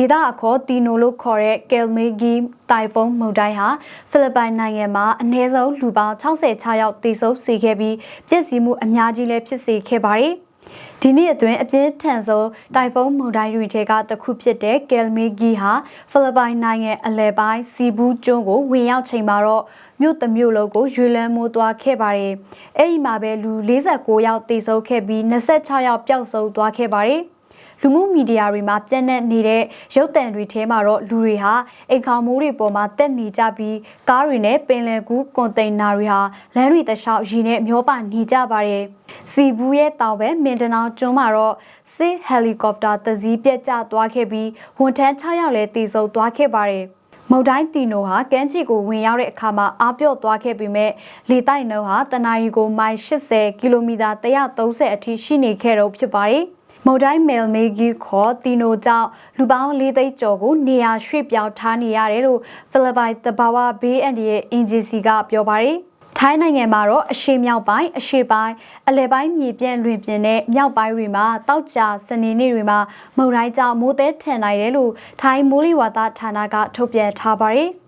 ဒေသအခေါ်တီနိုလို့ခေါ်တဲ့ကယ်မေဂီတိုင်ဖုန်းမုန်တိုင်းဟာဖိလစ်ပိုင်နိုင်ငံမှာအနည်းဆုံးလူပေါင်း66ယောက်သေဆုံးစေခဲ့ပြီးပြည့်စည်မှုအများကြီးလည်းဖြစ်စေခဲ့ပါတယ်။ဒီနေ့အတွင်းအပြင်းထန်ဆုံးတိုင်ဖုန်းမုန်တိုင်းတွေထဲကတစ်ခုဖြစ်တဲ့ကယ်မေဂီဟာဖိလစ်ပိုင်နိုင်ငံအလယ်ပိုင်းစီဘူးကျွန်းကိုဝင်ရောက်ချိန်မှာတော့မြို့တစ်မြို့လုံးကိုရွေလန်းမိုးသွားခဲ့ပါတယ်။အဲ့ဒီမှာပဲလူ49ယောက်သေဆုံးခဲ့ပြီး26ယောက်ပျောက်ဆုံးသွားခဲ့ပါတယ်။ လူမှုမီဒီယာတွေမှာပြန့်နှံ့နေတဲ့ရုပ်သံတွေထဲမှာတော့လူတွေဟာအိမ်ခေါင်မိုးတွေပေါ်မှာတက်နေကြပြီးကားတွေနဲ့ပင်လယ်ကူးကွန်တိန်နာတွေဟာလမ်းတွေတလျှောက်ရည်နဲ့မျောပါနေကြပါတယ်။စီဘူးရဲ့တောင်ဘက်မင်တနောင်ကျွန်းမှာတော့စစ်ဟယ်လီကော်ပတာတစည်းပြက်ကျသွားခဲ့ပြီးဝန်ထမ်း6ယောက်လည်းတေဆုံးသွားခဲ့ပါတယ်။မုတ်တိုင်းတီနိုဟာကမ်းခြေကိုဝင်ရောက်တဲ့အခါမှာအားပြော့သွားခဲ့ပေမဲ့လေတိုက်နှုန်းဟာတနအီကိုမိုင်80ကီလိုမီတာ130အထိရှိနေခဲ့တော့ဖြစ်ပါတယ်။ မုတ်တိုင်းမယ်မေဂီခေါ်တီနိုကြောင့်လူပေါင်း၄သိန်းကျော်ကိုနေရာရွှေ့ပြောင်းထားနေရတယ်လို့ဖိလစ်ပိုင်တဘာဝဘေးအန်ဒီရဲ့အင်ဂျီစီကပြောပါတယ်ထိုင်းနိုင်ငံမှာတော့အရှေ့မြောက်ပိုင်းအရှေ့ပိုင်းအလယ်ပိုင်းမြေပြန့်လွင်ပြင်နဲ့မြောက်ပိုင်းတွေမှာတောက်ကြစနေနေ့တွေမှာမုန်တိုင်းကြောင့်မိုးသည်ထန်နိုင်တယ်လို့ထိုင်းမိုးလေဝသဌာနကထုတ်ပြန်ထားပါတယ်။